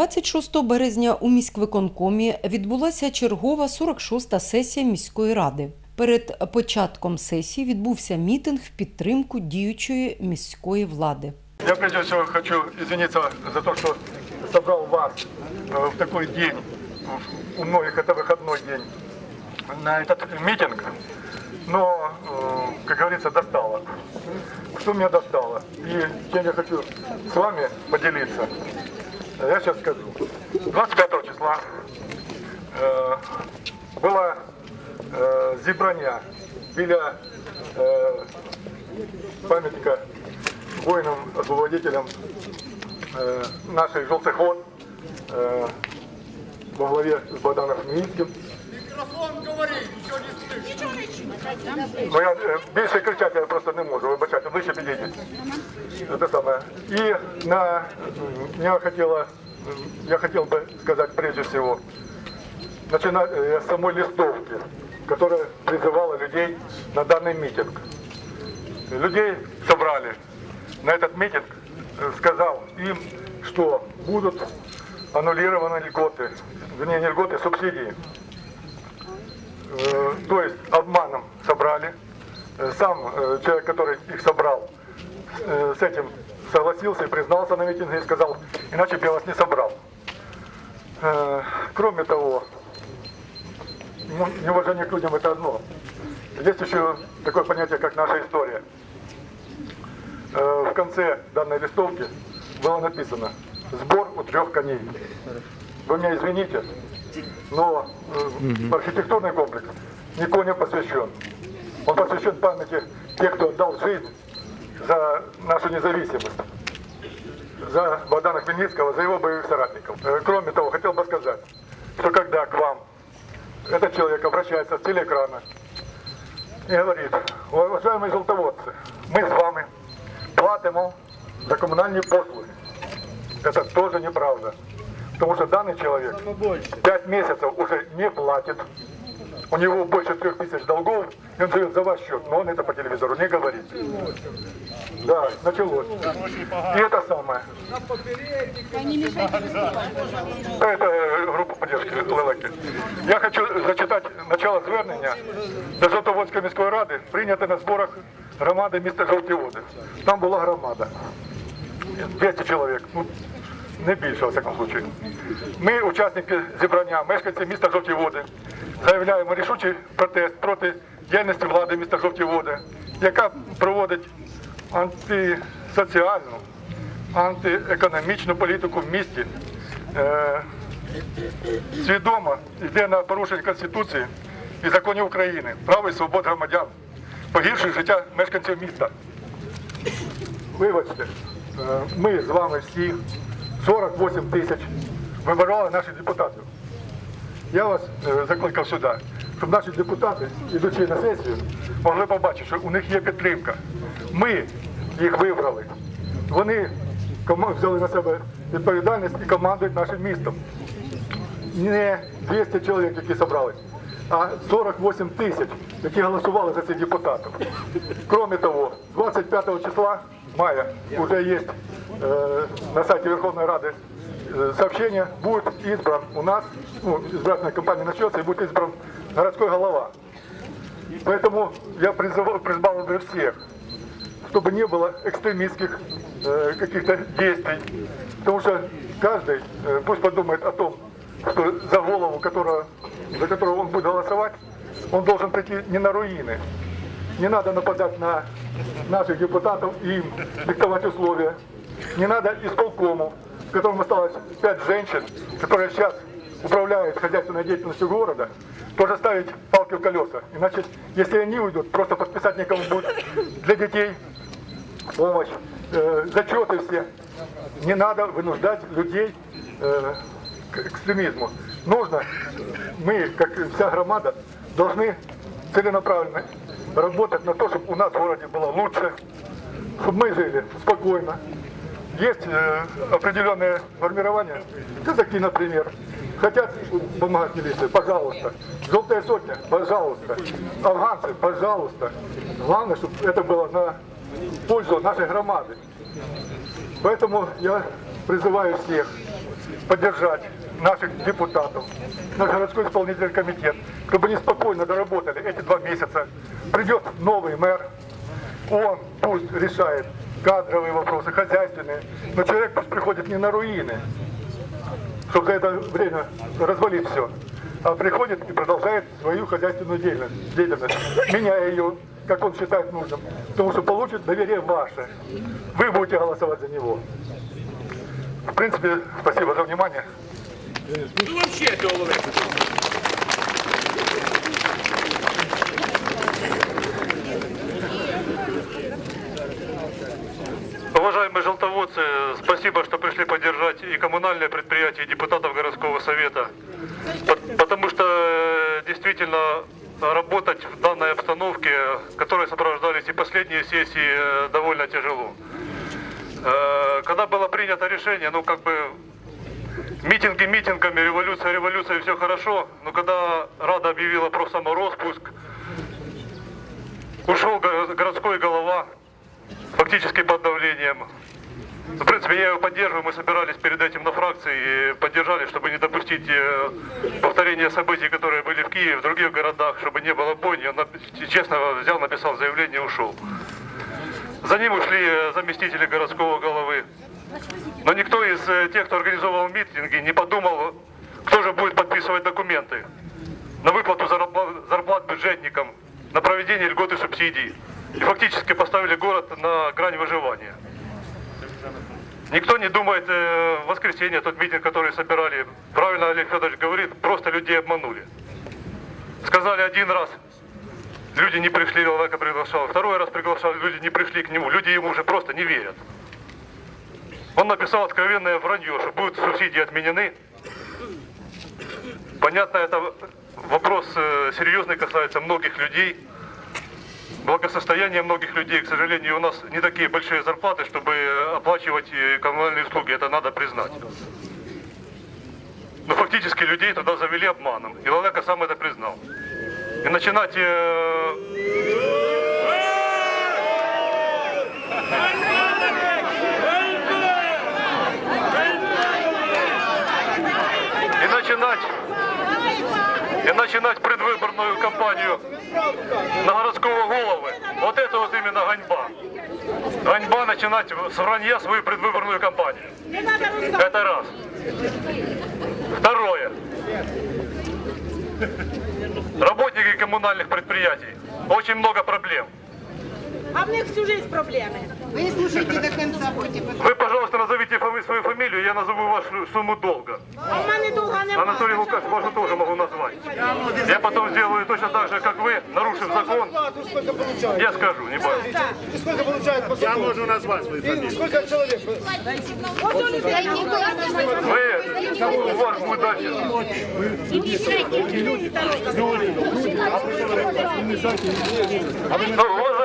26 березня у міськвиконкомі відбулася чергова 46-та сесія міської ради. Перед початком сесії відбувся мітинг в підтримку діючої міської влади. Я прежде всего хочу извиниться за то, что собрал вас э, в такой день, в- у многих это выходной день, на этот митинг. Но, э, как говорится, достало. Что меня достало? И чем я хочу с вами поделиться, Я сейчас скажу. 25 числа э, было э, зібрання біля э, памятника воинам, освободителям э, наших желтых э, во главе с Богданом Хмельницким. Ну, я е, більше кричати я просто не можу, вибачайте, ближче підійдіть. Це саме. І на, я, хотела, я хотел бы сказать прежде всего, начиная э, с самой листовки, которая призывала людей на данный митинг. Людей собрали на этот митинг, э, сказал им, что будут аннулированы льготы, вернее не льготы, субсидии. Э, То есть обманом собрали. Э, Сам э, человек, который их собрал, с этим согласился и признался на митинге и сказал, иначе бы я вас не собрал. Кроме того, ну, неуважение к людям это одно. Есть еще такое понятие, как наша история. В конце данной листовки было написано «Сбор у трех коней». Вы меня извините, но э, архитектурный комплекс никого не посвящен. Он посвящен памяти тех, кто отдал жизнь за нашу независимость, за Богдана Хмельницкого, за его боевых соратников. Э, Кроме того, хотел бы сказать, что когда к вам этот человек обращается с телеэкрана и говорит, уважаемые желтоводцы, мы с вами платимо за коммунальные послуги. Это тоже неправда. Потому что данный человек 5 месяцев уже не платит. У него больше трех тысяч долгов, и он живет за ваш счет, но он это по телевизору не говорит. Да, началось. И это самое. Это э, группа поддержки Лелеки. Я хочу зачитати начало звернення до Жовтоводської міської ради, прийняте на зборах громади міста Жовті Води. Там була громада. 200 чоловік, ну не більше, во всякому случаю. Ми, учасники зібрання, мешканці міста Жовті Води, заявляємо рішучий протест проти діяльності влади міста Жовті Води, яка проводить антисоціальну, антиекономічну політику в місті. Е, свідомо йде на порушення Конституції і законів України, прав і свобод громадян, погіршує життя мешканців міста. Вибачте, е, ми з вами всі 48 тисяч вибирали наших депутатів. Я вас е, закликав сюди, щоб наші депутати, ідучи на сесію, могли побачити, що у них є підтримка. Ми їх вибрали. Вони взяли на себе відповідальність і командують нашим містом. Не 200 чоловік, які зібрались, а 48 тисяч, які голосували за цих депутатів. Кроме того, 25 числа мая уже есть э, на сайте Верховной Рады э, сообщение, будет избран у нас, ну, избирательная кампания начнется, и будет избран городской голова. Поэтому я призывал, призвал бы всех, чтобы не было экстремистских э, каких-то действий. Потому что каждый э, пусть подумает о том, что за голову, которого, за которую он будет голосовать, он должен прийти не на руины. Не надо нападать на наших депутатов и им диктовать условия. Не надо исполкому, в котором осталось пять женщин, которые сейчас управляют хозяйственной деятельностью города, тоже ставить палки в колеса. Иначе, если они уйдут, просто подписать некому будет для детей помощь, э, зачеты все. Не надо вынуждать людей э, к экстремизму. Нужно, мы, как вся громада, должны целенаправленно работать на то, чтобы у нас в городе было лучше, чтобы мы жили спокойно. Есть э, определенные формирования, казаки, например, хотят помогать милиции, пожалуйста. Желтая сотня, пожалуйста. Афганцы, пожалуйста. Главное, чтобы это было на пользу нашей громады. Поэтому я призываю всех поддержать наших депутатов, наш городской исполнительный комитет, чтобы они спокойно доработали эти два месяца. Придет новый мэр, он пусть решает кадровые вопросы, хозяйственные, но человек пусть приходит не на руины, чтобы за это время развалить все, а приходит и продолжает свою хозяйственную деятельность, деятельность меняя ее, как он считает нужным, потому что получит доверие ваше. Вы будете голосовать за него. В принципе, спасибо за внимание. Ну вообще голови. Уважаемые желтоводцы, спасибо, что пришли поддержать и коммунальное предприятие, и депутатов городского совета. По- Потому что э, действительно работать в данной обстановке, которой сопровождались и последние сессии, э, довольно тяжело. Э, Когда было принято решение, ну как бы митинги митингами, революция революция, все хорошо, но когда Рада объявила про самороспуск, ушел го- городской голова, фактически под давлением. В принципе, я его поддерживаю. Мы собирались перед этим на фракции и поддержали, чтобы не допустить э, повторения событий, которые были в Киеве, в других городах, чтобы не было бойни. Он, честно, взял, написал заявление и ушел. За ним ушли э, заместители городского головы. Но никто из э, тех, кто организовал митинги, не подумал, кто же будет подписывать документы на выплату зарплат бюджетникам, на проведение льгот и субсидий. И фактически поставили город на грань выживания. Никто не думает, э, в воскресенье тот митинг, который собирали, правильно Олег Федорович говорит, просто людей обманули. Сказали один раз, люди не пришли, Лавека приглашал. Второй раз приглашал, люди не пришли к нему. Люди ему уже просто не верят. Он написал откровенное вранье, что будут субсидии отменены. Понятно, это вопрос э, серьезный, касается многих людей. Благосостояние многих людей, к сожалению, у нас не такие большие зарплаты, чтобы оплачивать э, коммунальные услуги, это надо признать. Но фактически людей туда завели обманом, и Лалека сам это признал. И начинать... э, и начинать и начинать предвыборную кампанию на городского головы. Вот это вот именно ганьба. Ганьба начинать с вранья свою предвыборную кампанию. Это раз. Второе. Работники коммунальных предприятий. Очень много проблем. А в них всю жизнь проблеми. Вы слушайте до конца, будьте Вы, пожалуйста, назовите фами- свою фамилию, я назову вашу сумму долга. А в мене довго немає. Анатолий Лукаш, можно тоже могу назвать. Я потом сделаю точно так же, как вы, нарушив закон. Я скажу, не бойтесь. Сколько получает Я можу назвати свою фамілію. Сколько человек? Ось у людей. Вы, у вас будет дальше. Ну, уважаемые товарищи, вы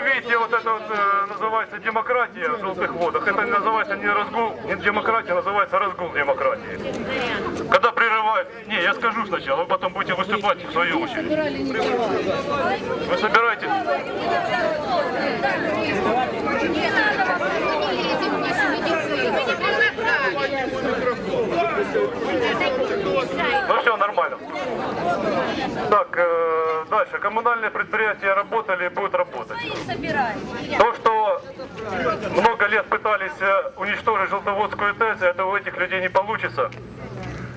видите, вот это вот э, называется демократия в желтых водах. Это называется не разгул, не демократия, называется разгул демократии. Когда прерывают... Не, я скажу сначала, вы потом будете выступать в свою очередь. Вы собираетесь? Ну все, нормально. Так, э, дальше. Коммунальные предприятия работали и будут работать. То, что много лет пытались э, уничтожить Желтоводскую ТЭЦ, это у этих людей не получится.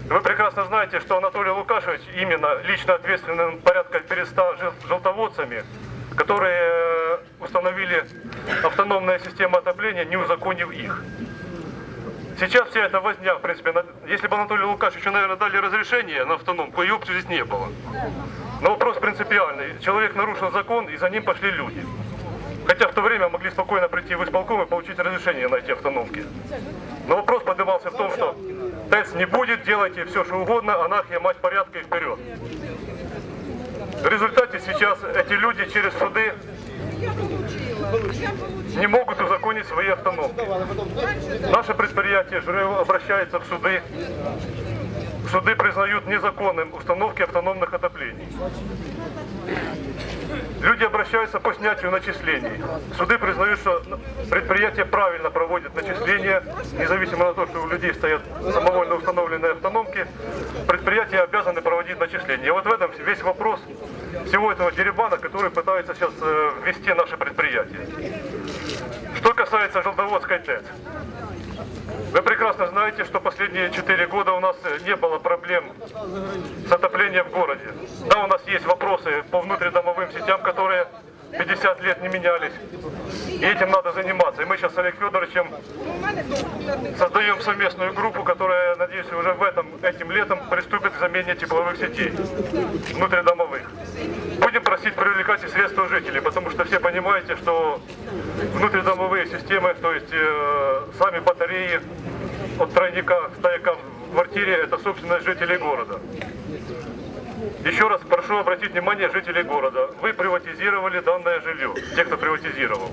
Вы прекрасно знаете, что Анатолий Лукашевич именно лично ответственным порядка перед 100 жел- желтоводцами, которые э, установили автономная система отопления, не узаконив их. Сейчас вся эта возня, в принципе, на- если бы Анатолию Лукашевичу, наверное, дали разрешение на автономку, ее бы здесь не было. Но вопрос принципиальный. Человек нарушил закон, и за ним пошли люди. Хотя в то время могли спокойно прийти в исполком и получить разрешение на эти автономки. Но вопрос поднимался в том, что ТЭЦ не будет, делайте все, что угодно, анархия, мать порядка и вперед. В результате сейчас эти люди через суды не могут узаконить свои автономки. Наше предприятие ЖРЭО обращается в суды. Суды признают незаконным установки автономных отоплений. Люди обращаются по снятию начислений. Суды признают, что предприятие правильно проводит начисления, независимо от того, что у людей стоят самовольно установленные автономки, предприятия обязаны проводить начисления. И вот в этом весь вопрос всего этого деребана, который пытается сейчас э, ввести наше предприятие. Что касается Желтоводской ТЭЦ. Вы прекрасно знаете, что последние 4 года у нас э, не было проблем с отоплением в городе. Да, у нас есть вопросы по внутридомовым сетям, которые 50 лет не менялись. И этим надо заниматься. И мы сейчас с Олег Федоровичем создаем совместную группу, которая, надеюсь, уже в этом, этим летом приступит к замене тепловых сетей внутридомовых. Будем просить привлекать и средства жителей, потому что все понимаете, что внутридомовые системы, то есть э, сами батареи от тройника, стояка в квартире, это собственность жителей города. Еще раз прошу обратить внимание жителей города. Вы приватизировали данное жилье, те, кто приватизировал.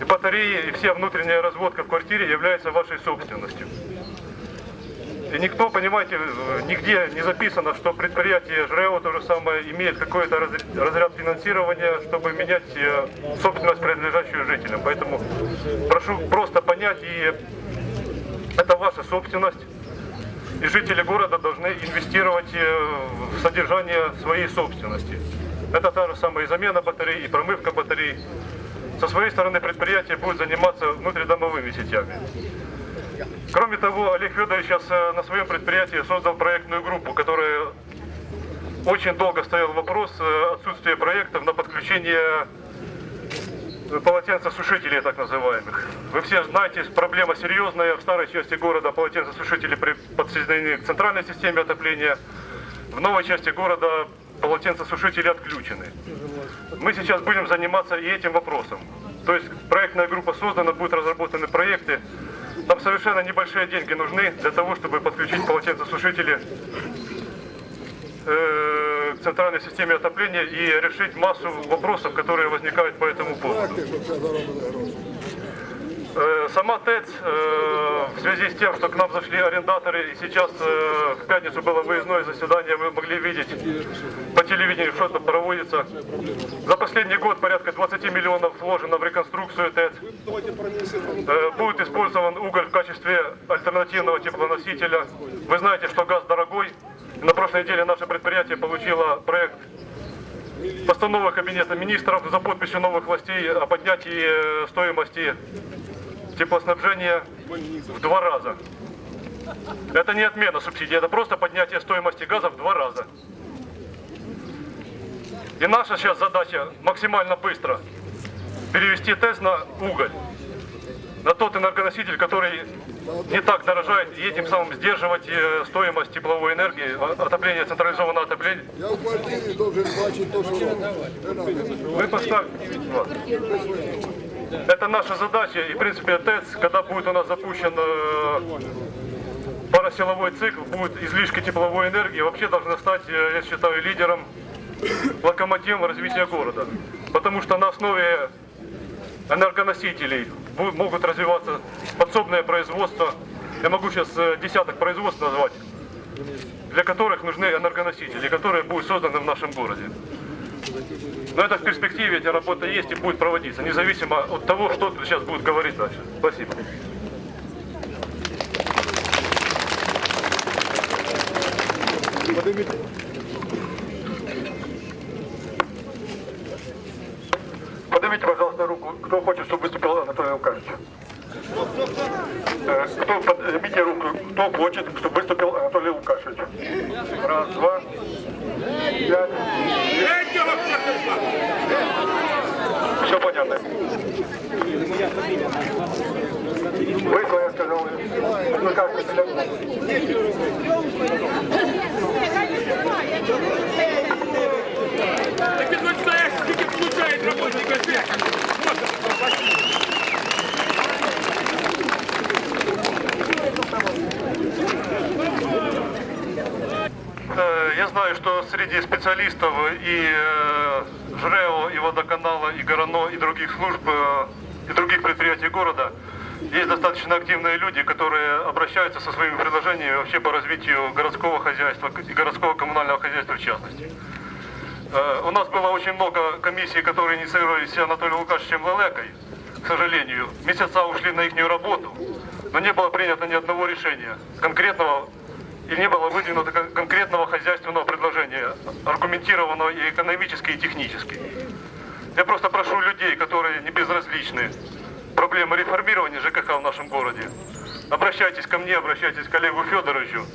И батареи, и вся внутренняя разводка в квартире является вашей собственностью. И никто, понимаете, нигде не записано, что предприятие ЖРЭО то же самое имеет какой-то раз- разряд финансирования, чтобы менять э, собственность, принадлежащую жителям. Поэтому прошу просто понять, и это ваша собственность. И жители города должны инвестировать э, в содержание своей собственности. Это та же самая и замена батарей, и промывка батарей. Со своей стороны предприятие будет заниматься внутридомовыми сетями. Кроме того, Олег Федорович сейчас э, на своем предприятии создал проектную группу, которая очень долго стоял вопрос э, отсутствия проектов на подключение полотенцесушителей так называемых. Вы все знаете, проблема серьезная. В старой части города полотенцесушители подсоединены к центральной системе отопления. В новой части города полотенцесушители отключены. Мы сейчас будем заниматься и этим вопросом. То есть проектная группа создана, будут разработаны проекты. Там совершенно небольшие деньги нужны для того, чтобы подключить полотенцесушители к центральной системе отопления и решить массу вопросов, которые возникают по этому поводу. Э, Сама ТЭЦ э, в связи с тем, что к нам зашли арендаторы, и сейчас э, в пятницу было выездное заседание, вы могли видеть по телевидению, что там проводится. За последний год порядка 20 миллионов вложено в реконструкцию ТЭЦ. Э, Будет использован уголь в качестве альтернативного теплоносителя. Вы знаете, что газ дорогой. На прошлой неделе наше предприятие получило проект постановы Кабинета министров за подписью новых властей о поднятии э, стоимости теплоснабжения в два раза. Это не отмена субсидий, это просто поднятие стоимости газа в два раза. И наша сейчас задача максимально быстро перевести ТЭС на уголь, на тот энергоноситель, который не так дорожает, и этим самым сдерживать э, стоимость тепловой энергии, отопление, централизованное отопление. Я в квартирі должен бачити то, робить. Вы поставьте. Это наша задача. И, в принципе, ТЭЦ, когда будет у нас запущен э, парасиловой цикл, будет излишки тепловой энергии, вообще должна стать, э, я считаю, лидером, локомотивом развития города. Потому что на основе энергоносителей могут развиваться подсобное производство. Я могу сейчас э, десяток производств назвать, для которых нужны энергоносители, которые будут созданы в нашем городе. Но это в перспективе, эта работа есть и будет проводиться, независимо от того, что сейчас будет говорить дальше. Спасибо. Поднимите. Поднимите, пожалуйста, руку, кто хочет, чтобы выступил Анатолий Лукашевич. Э, Кто, поднимите руку, кто хочет, чтобы выступил Анатолий Лукашевич. Раз, два, пять. Все понятно. Вы свое сказали. Ну Я знаю, что среди специалистов и э, ЖРЭО, и водоканала, и ГРАНО, и других служб, э, и других предприятий города есть достаточно активные люди, которые обращаются со своими предложениями вообще по развитию городского хозяйства и городского коммунального хозяйства в частности. Э, У нас было очень много комиссий, которые инициировались Анатолием Лукашевичем Лелекой. К сожалению, месяца ушли на их работу, но не было принято ни одного решения конкретного и не было выдвинуто кон- конкретного хозяйственного предложения, аргументированного и экономически, и технически. Я просто прошу людей, которые не безразличны проблемы реформирования ЖКХ в нашем городе. Обращайтесь ко мне, обращайтесь к Олегу Федоровичу.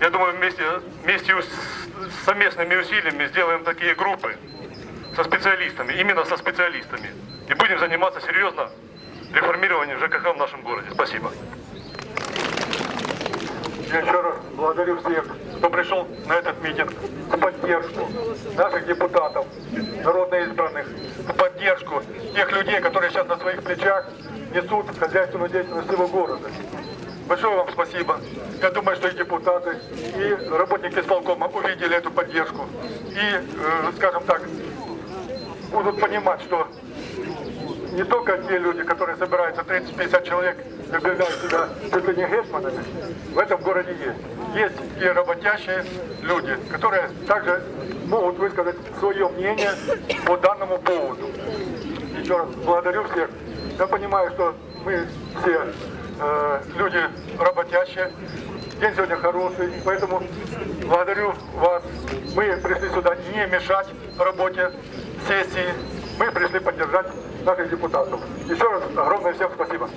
Я думаю, вместе, вместе с совместными усилиями сделаем такие группы со специалистами, именно со специалистами. И будем заниматься серьезно реформированием ЖКХ в нашем городе. Спасибо. Я еще раз благодарю всех, кто пришел на этот митинг в поддержку наших депутатов, народно избранных, в поддержку тех людей, которые сейчас на своих плечах несут хозяйственную деятельность всего города. Большое вам спасибо. Я думаю, что и депутаты, и работники исполкома увидели эту поддержку. И, э, скажем так, будут понимать, что не только те люди, которые собираются 30-50 человек объявляют себя чуть ли не гетманами, в этом городе есть. Есть и работящие люди, которые также могут высказать свое мнение по данному поводу. Еще раз благодарю всех. Я понимаю, что мы все э, люди работящие. День сегодня хороший, поэтому благодарю вас. Мы пришли сюда не мешать работе сессии. Мы пришли поддержать наших депутатов. Еще раз огромное всем спасибо.